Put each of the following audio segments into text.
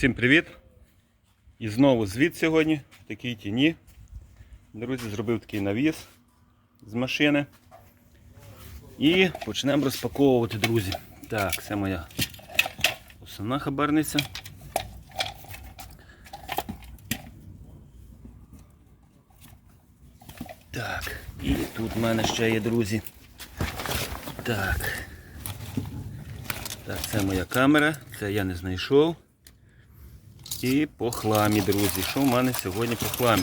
Усім привіт! І знову звіт сьогодні в такій тіні. Друзі, зробив такий навіс з машини. І почнемо розпаковувати, друзі. Так, це моя основна хабарниця. Так, і тут в мене ще є, друзі. Так. Так, це моя камера, це я не знайшов. І по хламі, друзі. Що в мене сьогодні по хламі?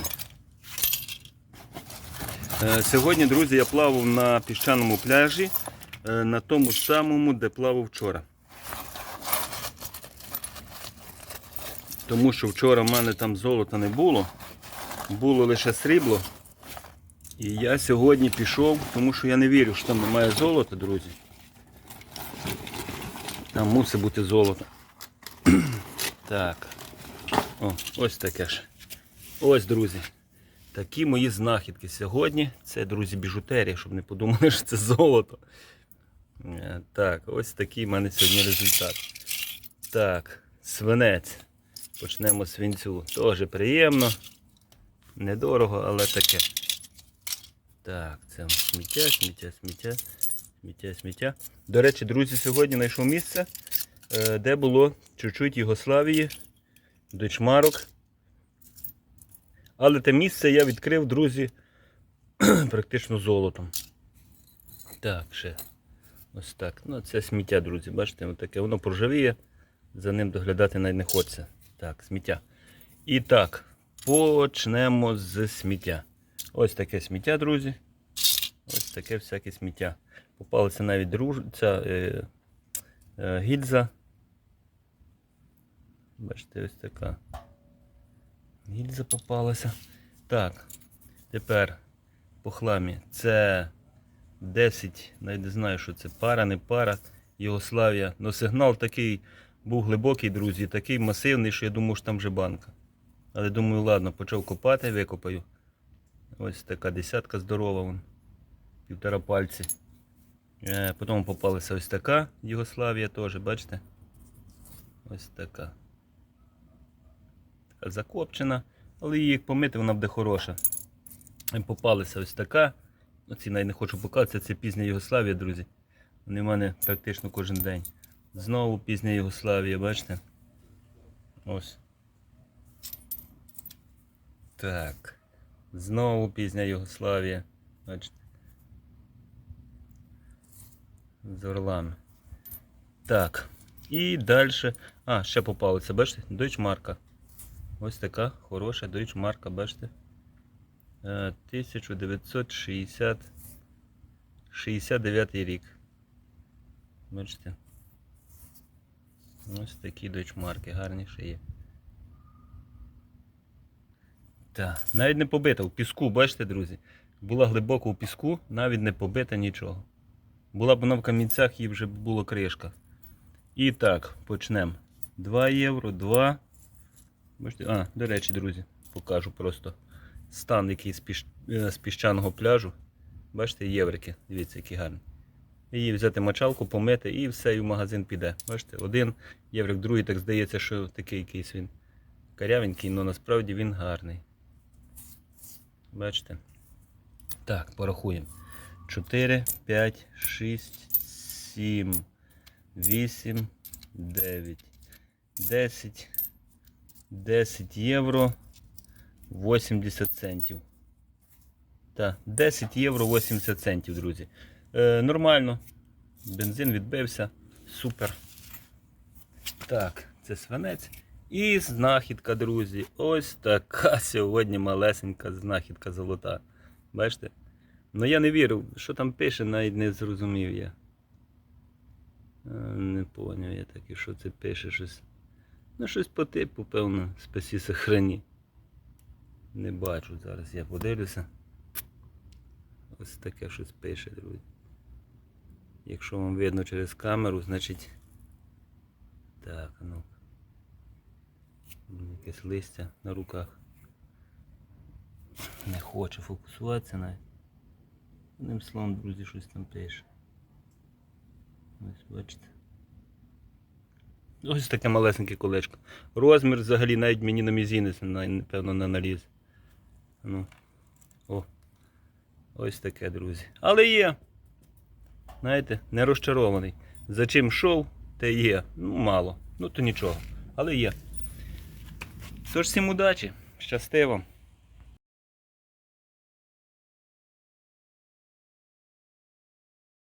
Е, Сьогодні, друзі, я плавав на піщаному пляжі, е, на тому самому, де плавав вчора. Тому що вчора в мене там золота не було, було лише срібло. І я сьогодні пішов, тому що я не вірю, що там немає золота, друзі. Там мусить бути золото. Так. О, ось таке ж. Ось, друзі. Такі мої знахідки сьогодні. Це, друзі, біжутерія, щоб не подумали, що це золото. Е, Так, ось такий в мене сьогодні результат. Так, свинець. Почнемо з свинцю. Теж приємно. Недорого, але таке. Так, це сміття, сміття, сміття, сміття, сміття. До речі, друзі, сьогодні знайшов місце, е, де було чуть-чуть Югославії, дочмарок. Але те місце я відкрив, друзі, практично золотом. Так, ще. Ось так. Ну, це сміття, друзі. Бачите, таке. воно проживіє, за ним доглядати навіть не хочеться. Так, сміття. І так, почнемо з сміття. Ось таке сміття, друзі. Ось таке всяке сміття. Попалася навіть друж... ця е, е, гільза. Бачите, ось така. Гільза попалася. Так, тепер по хламі. Це 10, навіть не знаю, що це пара, не пара. Єгославія. Ну сигнал такий був глибокий, друзі, такий масивний, що я думав, що там вже банка. Але думаю, ладно, почав копати, викопаю. Ось така десятка здорова, вон, півтора пальці. Е, Потім попалася ось така Єгославія теж, бачите? Ось така. Закопчена, але її помити, вона буде хороша. І попалася ось така. Оці навіть не хочу показувати, це пізня Єгославія, друзі. Вони в мене практично кожен день. Знову пізня Єгославія, бачите? Ось. Так. Знову пізня Югославія. Бачите. З орлами. Так. І далі. А, ще попалися, бачите? Дойчмарка. Ось така хороша дойчмарка, бачите? Е, 1960 69 рік. Бачите? Ось такі дойчмарки, гарні ще є. Так, навіть не побита в піску, бачите, друзі? Була глибоко у піску, навіть не побита нічого. Була б вона в камінцях, їй вже була кришка. І так, почнемо. 2 євро, 2. Бачите? А, до речі, друзі, покажу просто стан, який з, піш... е, з піщаного пляжу. Бачите, єврики, дивіться, які гарні. Її взяти мочалку, помити і все, і в магазин піде. Бачите, один єврик, другий, так здається, що такий якийсь він карявенький, але насправді він гарний. Бачите? Так, порахуємо. 4, 5, 6, 7, 8, 9, 10, 10 євро 80 центів. Так, 10 євро 80 центів, друзі. Е, нормально. Бензин відбився. Супер. Так, це свинець. І знахідка, друзі. Ось така сьогодні малесенька знахідка золота. Бачите? Ну я не вірив, що там пише, навіть не зрозумів я. Не поняв я таки, що це пише щось. Ну, щось по типу, певно, спасі сохрані. Не бачу зараз, я подивлюся. Ось таке щось пише, друзі. Якщо вам видно через камеру, значить. Так, ну. Якесь листя на руках. Не хоче фокусуватися навіть. Одним словом, друзі, щось там пише. Ось бачите. Ось таке малесеньке колечко. Розмір взагалі навіть мені на мізінець, напевно, не наліз. Ну. Ось таке, друзі. Але є. Знаєте, не розчарований. За чим шов, те є. Ну, мало. Ну то нічого. Але є. Тож всім удачі, щасти вам.